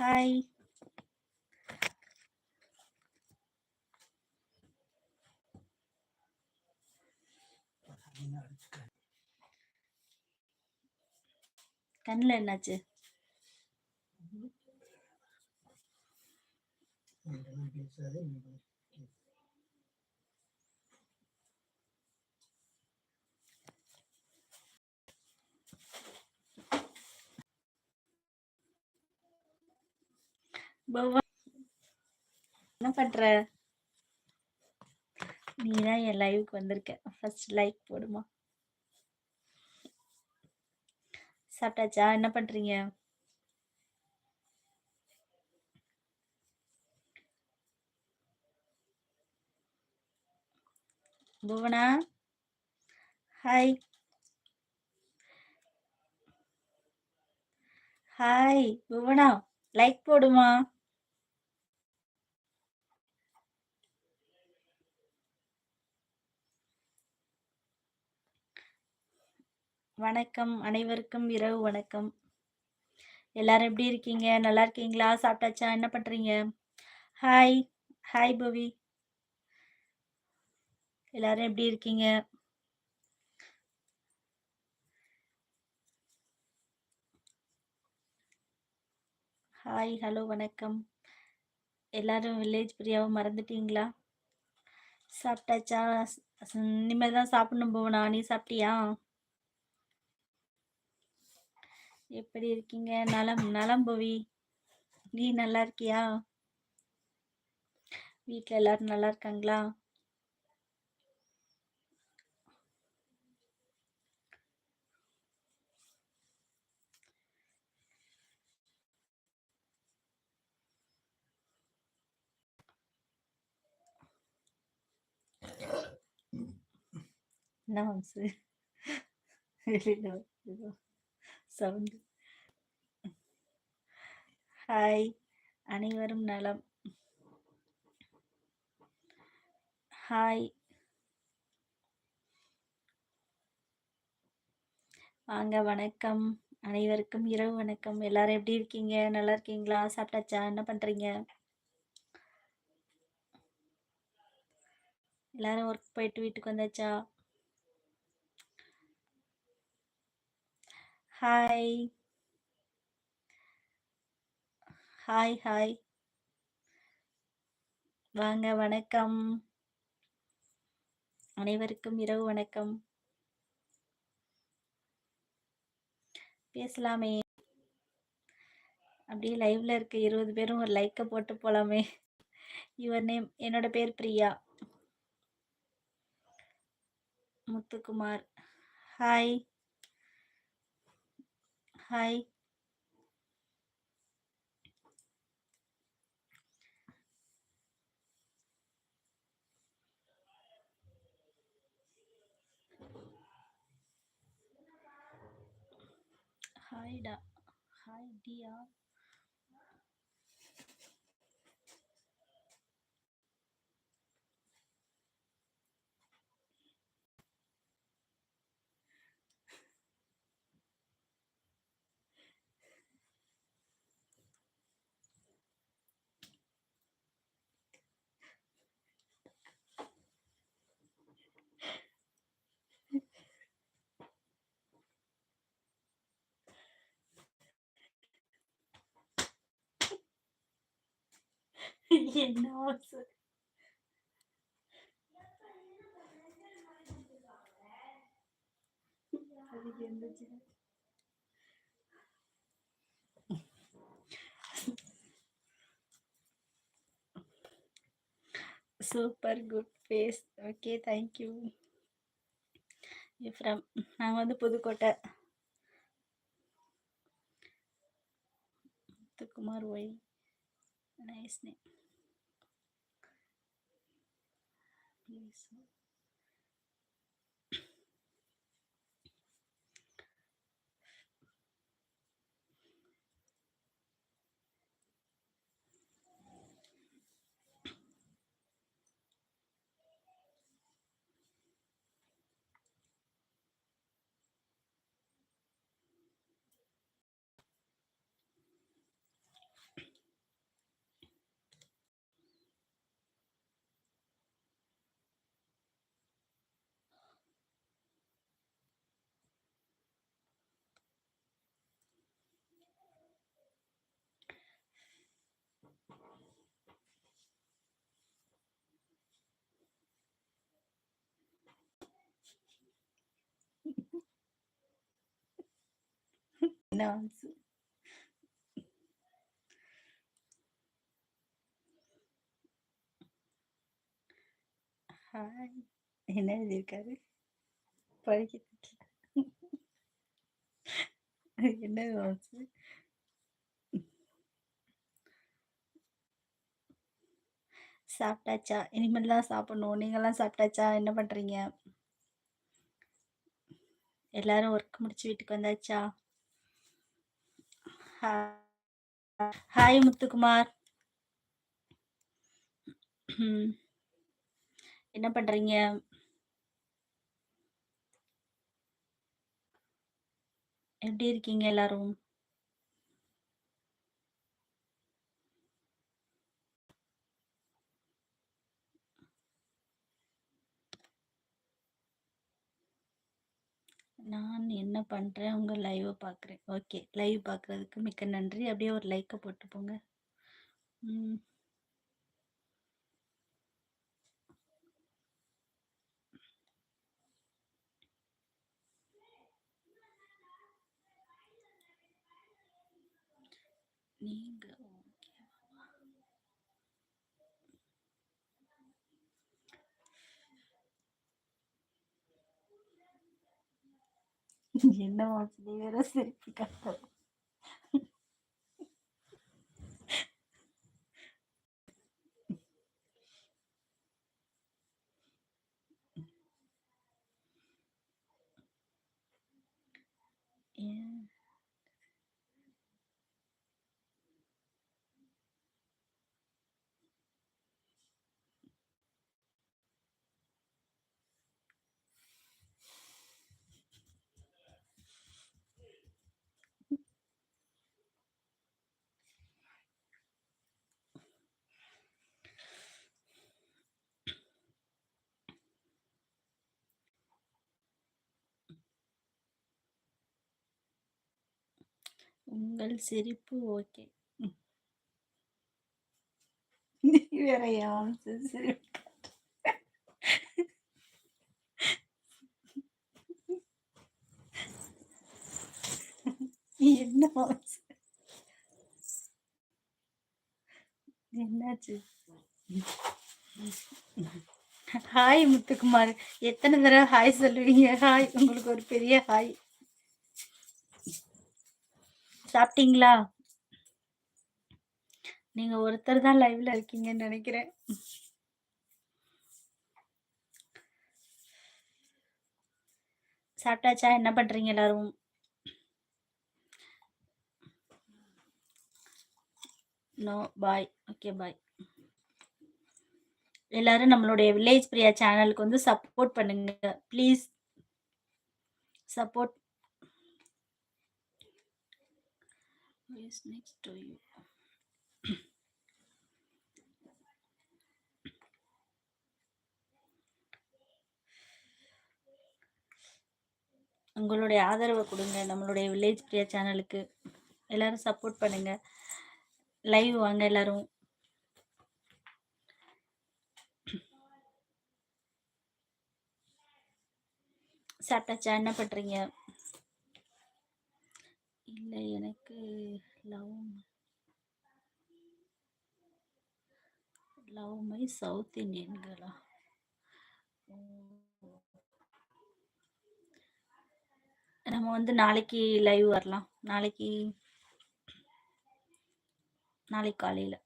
Hi கண்ணில் என்னாச்சு? பவா என்ன பண்ற? நீ தான் என் லைவுக்கு வந்திருக்க. ஃபர்ஸ்ட் லைக் போடுமா? சாப்பிட்டாச்சா? என்ன பண்றீங்க? Bhuvana? Hi hi Bhuvana. Like போடுமா? வணக்கம். அனைவருக்கும் இரவு வணக்கம். எல்லாரும் எப்படி இருக்கீங்க? நல்லா இருக்கீங்களா? சாப்பிட்டாச்சா? என்ன பண்றீங்க? Hi hi Pavi. எல்லாரும் எப்படி இருக்கீங்க? ஹாய் ஹலோ வணக்கம். எல்லாரும் வில்லேஜ் பிரியாவை மறந்துட்டீங்களா? சாப்பிட்டாச்சா? இனிமேல் தான் சாப்பிடணும் போவனா நீ சாப்பிட்டியா? எப்படி இருக்கீங்க? நலம் நலம் புவி. நீ நல்லா இருக்கியா? வீட்டில் எல்லாரும் நல்லா இருக்காங்களா? என்ன வம்சு சவுண்ட். ஹாய் அனைவரும் நலம். ஹாய். வாங்க வணக்கம். அனைவருக்கும் இரவு வணக்கம். எல்லாரும் எப்படி இருக்கீங்க? நல்லா இருக்கீங்களா? சாப்பிட்டாச்சா? என்ன பண்றீங்க? எல்லாரும் ஒர்க் போயிட்டு வீட்டுக்கு வந்தாச்சா? ஹாய் ஹாய் ஹாய் வாங்க வணக்கம். அனைவருக்கும் இரவு வணக்கம். பேசலாமே. அப்படியே லைவ்ல இருக்க இருபது பேரும் ஒரு லைக்கை போட்டு போலாமே. யுவர் நேம் என்னோட பேர் பிரியா. முத்துக்குமார். ஹாய் ஹாய் ஹாய்டா ஹாய் டியா என்ன அதுக்கு super good face okay thank you from நாங்கள் வந்து Pudukkottai. Muthukumar why nice name please என்ன ஆன்சு ஹாய் என்ன எழுதியிருக்காரு படிக்க என்ன ஆன்சு சாப்பிட்டாச்சா? இனிமேல் தான் சாப்பிடணும். நீங்களாம் சாப்பிட்டாச்சா? என்ன பண்ணுறீங்க எல்லாரும் ஒர்க் முடிச்சு வீட்டுக்கு வந்தாச்சா? ஹாய் முத்துக்குமார். என்ன பண்றீங்க? எப்படி இருக்கீங்க எல்லாரும்? நான் என்ன பண்ணுறேன் உங்கள் லைவை பார்க்குறேன் ஓகே லைவ் பார்க்குறதுக்கு மிக்க நன்றி. அப்படியே ஒரு லைக்கை போட்டு போங்க. நீங்கள் என்ன வாசனை வேற சிரிப்பு உங்கள் சிரிப்பு ஓகே. நீ வேற சிரிப்பு? என்ன என்னாச்சு? ஹாய் முத்துக்குமார். எத்தனை தடவை ஹாய் சொல்லுவீங்க? ஹாய். உங்களுக்கு ஒரு பெரிய ஹாய். சாப்பிட்டீங்களா? நீங்க ஒருத்தர் தான் லைவ்ல இருக்கீங்கன்னு நினைக்கிறேன். சாப்பிட்டாச்சா? என்ன பண்றீங்க எல்லாரும்? நோ பாய் ஓகே பாய் எல்லாரும் நம்மளுடைய வில்லேஜ் பிரியா சேனலுக்கு வந்து சப்போர்ட் பண்ணுங்க. Please support is next to you. உங்களுடைய ஆதரவை கொடுங்க. நம்மளுடைய வில்லேஜ் பிரியா சேனலுக்கு எல்லாரும் சப்போர்ட் பண்ணுங்க. லைவ் வாங்க எல்லாரும். சாப்பிட்டாச்சா? என்ன பண்றீங்க இல்லை எனக்கு லவ் லவ் சவுத் இண்டியன்களா நம்ம வந்து நாளைக்கு லைவ் வரலாம் நாளைக்கு நாளைக்கு காலையில்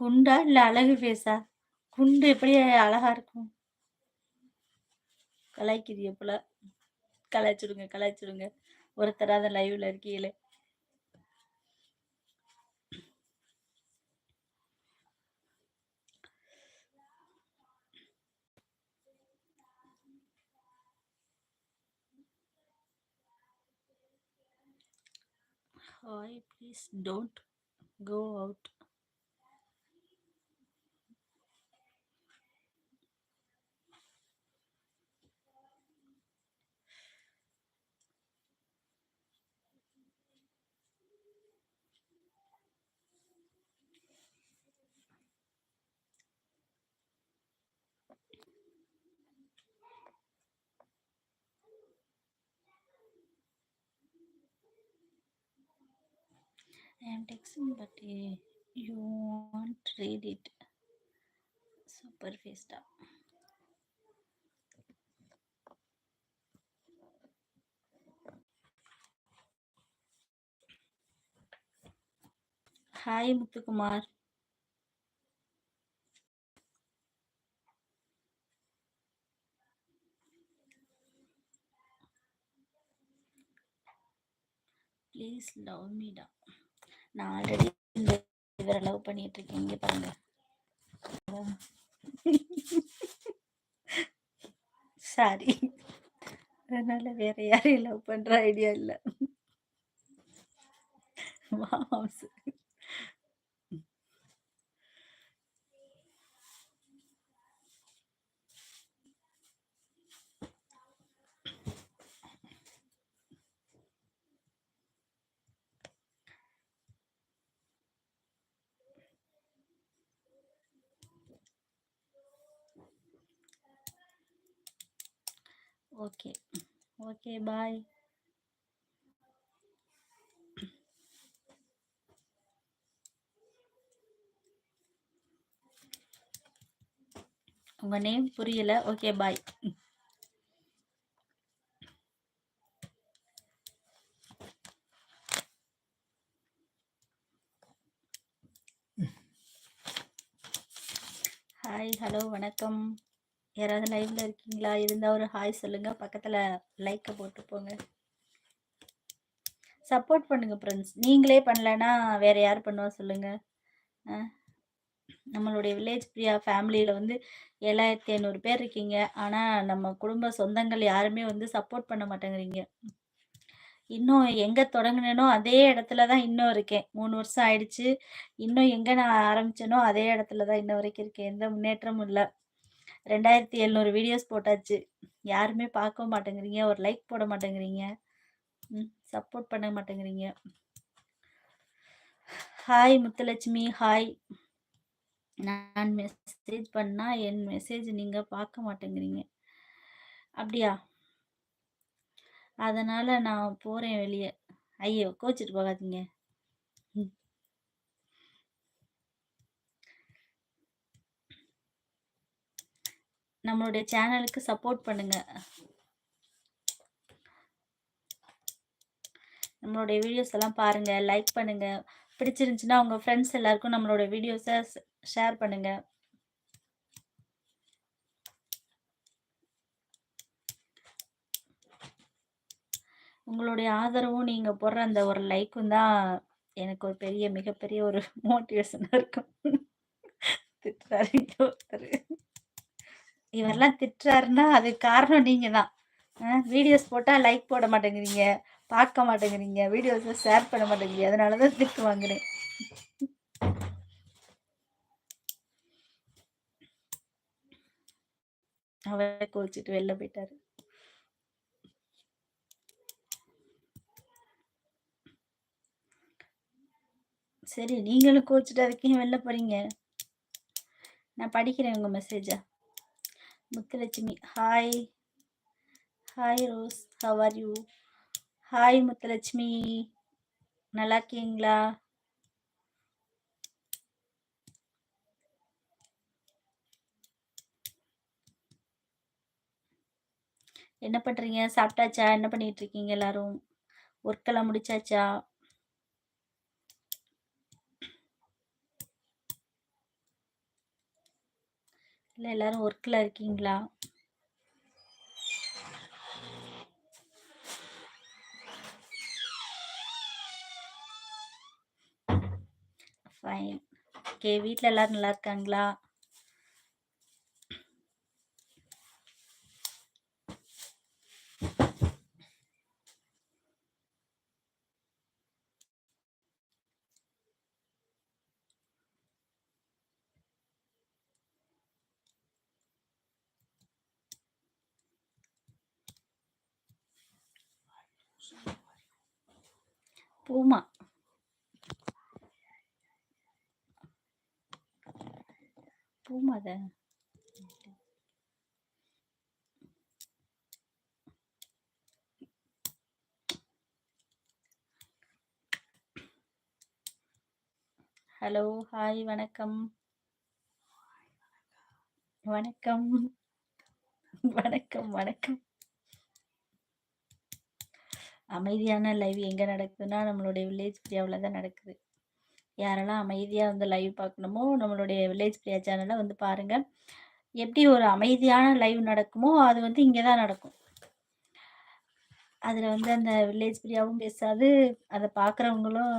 குண்டா இல்ல அழகு பேசா குண்டு எப்படி அழகா இருக்கும்? கலாய்க்குது போல. கலாய்ச்சிடுங்க கலாய்ச்சிடுங்க. ஒருத்தராத லைவ்ல இருக்கீங்களே. Hi please don't go out I am texting, but uh, you won't read it. Super Vista. Hi, Muthu Kumar. Please love me down. நான் ஆல்ரெடி இந்த இவரை லவ் பண்ணிட்டு இருக்கேன். இங்கே பாருங்க. சாரி அதனால வேற யாரையும் லவ் பண்ற ஐடியா இல்லை. மாம்ஸ் ஓகே ஓகே பாய் உங்க நேம் புரியல. ஓகே பாய் ஹாய் ஹலோ வணக்கம். யாராவது லைவ்ல இருக்கீங்களா? இருந்தா ஒரு ஹாய் சொல்லுங்க. பக்கத்துல லைக்க போட்டு போங்க. சப்போர்ட் பண்ணுங்க ஃப்ரெண்ட்ஸ் நீங்களே பண்ணலன்னா வேற யார் பண்ணுவா சொல்லுங்க. நம்மளுடைய வில்லேஜ் பிரியா ஃபேமிலியில் வந்து ஏழாயிரத்தி ஐநூறு பேர் இருக்கீங்க. ஆனால் நம்ம குடும்ப சொந்தங்கள் யாருமே வந்து சப்போர்ட் பண்ண மாட்டேங்கிறீங்க. இன்னும் எங்கே தொடங்கினேனோ அதே இடத்துல தான் இன்னும் இருக்கேன். மூணு வருஷம் ஆயிடுச்சு. இன்னும் எங்கே நான் ஆரம்பிச்சேனோ அதே இடத்துல தான் இன்ன வரைக்கும் இருக்கேன். எந்த முன்னேற்றமும் இல்லை. ரெண்டாயிரத்தி எழுநூறு வீடியோஸ் போட்டாச்சு. யாருமே பார்க்க மாட்டேங்கிறீங்க. ஒரு லைக் போட மாட்டேங்கிறீங்க. ம் சப்போர்ட் பண்ண மாட்டேங்கிறீங்க. ஹாய் முத்துலட்சுமி ஹாய் நான் மெசேஜ் பண்ணால் என் மெசேஜ் நீங்கள் பார்க்க மாட்டேங்கிறீங்க. அப்படியா? அதனால் நான் போகிறேன் வெளியே. ஐயோ கோச்சிட்டு போகாதீங்க. நம்மளுடைய சேனலுக்கு சப்போர்ட் பண்ணுங்க. நம்மளுடைய வீடியோஸ் எல்லாம் பாருங்க லைக் பண்ணுங்க. பிடிச்சிருந்துச்சுன்னா உங்க ஃப்ரெண்ட்ஸ் எல்லாருக்கும் நம்மளோட வீடியோஸை ஷேர் பண்ணுங்க. உங்களுடைய ஆதரவும் நீங்க போடுற அந்த ஒரு லைக்கும் தான் எனக்கு ஒரு பெரிய மிகப்பெரிய ஒரு மோட்டிவேஷனா இருக்கும். திட்டுறாரு ஒருத்தர். இவரெல்லாம் திட்டுறாருன்னா அதுக்கு காரணம் நீங்கள் தான் வீடியோஸ் போட்டால் லைக் போட மாட்டேங்கிறீங்க பார்க்க மாட்டேங்கிறீங்க வீடியோஸை ஷேர் பண்ண மாட்டேங்கிறீங்க அதனால தான் திட்டு வாங்குறேன். அவரை கோச்சிட்டு வெளில போயிட்டாரு. சரி நீங்களும் கோச்சிட்டு அதுக்கே வெளில போறீங்க. நான் படிக்கிறேன் உங்க மெசேஜா Muthulakshmi. Hi hi Rose how are you hi Muthulakshmi. நல்லா இருக்கீங்களா? என்ன பண்றீங்க? சாப்பிட்டாச்சா? என்ன பண்ணிட்டு இருக்கீங்க எல்லாரும்? ஒர்க்கெல்லாம் முடிச்சாச்சா? இல்லை எல்லாரும் ஒர்க்கில் இருக்கீங்களா? ஃபைன் ஓகே வீட்டில் எல்லோரும் நல்லா இருக்காங்களா? பூமாத ஹலோ ஹாய் வணக்கம். வணக்கம். வணக்கம் வணக்கம். அமைதியான லைவ் எங்கே நடக்குதுன்னா நம்மளுடைய வில்லேஜ் பிரியாவில் தான் நடக்குது. யாரெல்லாம் அமைதியாக வந்து லைவ் பார்க்கணுமோ நம்மளுடைய வில்லேஜ் பிரியா சேனலை வந்து பாருங்கள் எப்படி ஒரு அமைதியான லைவ் நடக்குமோ அது வந்து இங்கே தான் நடக்கும். அதில் வந்து அந்த வில்லேஜ் பிரியாவும் பேசாது அதை பார்க்குறவங்களும்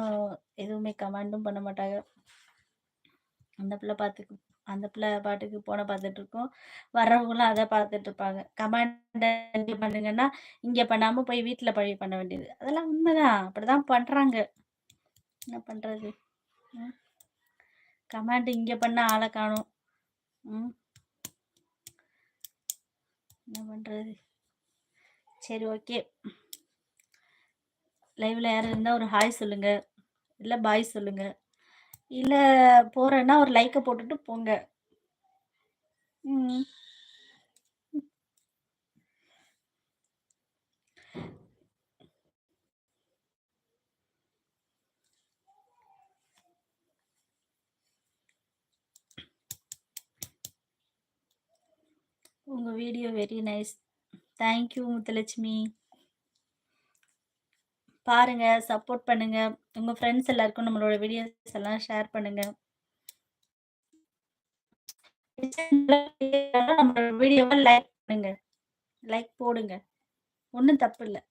எதுவுமே கமெண்டும் பண்ண மாட்டாங்க. அந்த பிள்ளை பார்த்துக்கு அந்த பிள்ளை பாட்டுக்கு போன பார்த்துட்டு இருக்கோம். வர்றவங்களும் அதை பார்த்துட்டு இருப்பாங்க. கமெண்ட் பண்ணுங்கன்னா இங்கே பண்ணாமல் போய் வீட்டில் பழி பண்ண வேண்டியது. அதெல்லாம் உண்மைதான். அப்படிதான் பண்ணுறாங்க என்ன பண்ணுறது கமெண்ட் இங்கே பண்ண ஆளை காணும். ம். என்ன பண்ணுறது சரி ஓகே. லைவில் யாரும் இருந்தால் ஒரு ஹாய் சொல்லுங்கள் இல்லை பாய் சொல்லுங்கள் இல்லை போகிறேன்னா ஒரு லைக்கை போட்டுட்டு போங்க. ம். உங்கள் video very nice. Thank you Muthulakshmi. பாருங்கள் சப்போர்ட் பண்ணுங்கள் உங்கள் ஃப்ரெண்ட்ஸ் எல்லாருக்கும் நம்மளோட வீடியோஸ் எல்லாம் ஷேர் பண்ணுங்கள் நம்மளோட வீடியோவை லைக் பண்ணுங்க. லைக் போடுங்க. ஒன்றும் தப்பு இல்லை.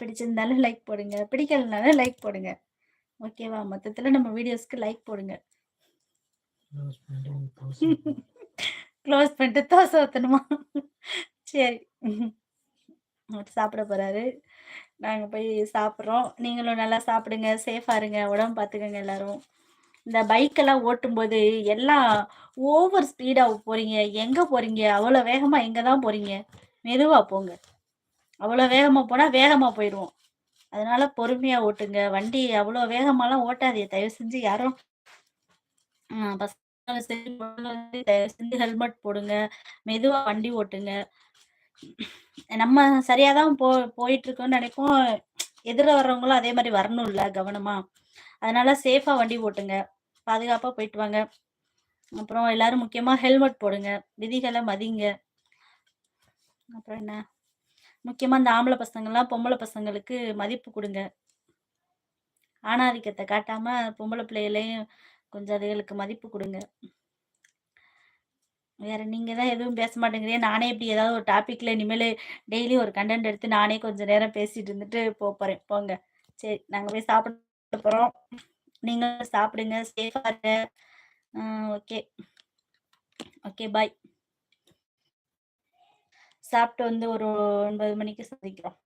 பிடிச்சிருந்தாலும் லைக் போடுங்க. பிடிக்கலனாலும் லைக் போடுங்க. ஓகேவா மொத்தத்தில் நம்ம வீடியோஸ்க்கு லைக் போடுங்க. க்ளோஸ் பண்ணிட்டு தோசை ஊற்றணுமா சரி. சாப்பிட போகிறாரு நாங்கள் போய் சாப்பிட்றோம். நீங்களும் நல்லா சாப்பிடுங்க சேஃபாக இருங்க. உடம்பு பார்த்துக்கோங்க எல்லாரும். இந்த பைக்கெல்லாம் ஓட்டும்போது எல்லாம் ஓவர் ஸ்பீடாக போகிறீங்க எங்கே போகிறீங்க அவ்வளோ வேகமாக எங்கே தான் போகிறீங்க மெதுவாக போங்க. அவ்வளோ வேகமாக போனால் வேகமாக போயிடுவோம். அதனால் பொறுமையாக ஓட்டுங்க. வண்டி அவ்வளோ வேகமாலாம் ஓட்டாதீங்க தயவு செஞ்சு யாரும் தயவு செஞ்சு ஹெல்மெட் போடுங்க. மெதுவாக வண்டி ஓட்டுங்க. நம்ம சரியாக தான் போ போயிட்டுருக்கோன்னு நினைப்போம். எதிர வர்றவங்களும் அதே மாதிரி வரணும்ல கவனமா. அதனால சேஃபாக வண்டி ஓட்டுங்க. பாதுகாப்பாக போயிட்டு வாங்க. அப்புறம் எல்லாரும் முக்கியமாக ஹெல்மெட் போடுங்க. விதிகளை மதிங்க. அப்புறம் என்ன? முக்கியமாக இந்த ஆம்பளை பசங்கள்லாம் பொம்பளை பசங்களுக்கு மதிப்பு கொடுங்க. ஆணாதிக்கத்தை காட்டாமல் பொம்பளை பிள்ளைகளையும் கொஞ்சம் அதுகளுக்கு மதிப்பு கொடுங்க. வேற நீங்கள் தான் எதுவும் பேச மாட்டேங்கிறீங்க. நானே இப்படி ஏதாவது ஒரு டாப்பிக்கில் இனிமேல் டெய்லி ஒரு கண்டென்ட் எடுத்து நானே கொஞ்சம் நேரம் பேசிட்டு இருந்துட்டு போகிறேன் போங்க. சரி நாங்கள் போய் சாப்பிட போகிறோம் நீங்களும் சாப்பிடுங்க. சேஃபாக இருங்க. ஓகே ஓகே பாய் சாப்பிட்டு வந்து ஒரு ஒன்பது மணிக்கு சந்திக்கிறோம்.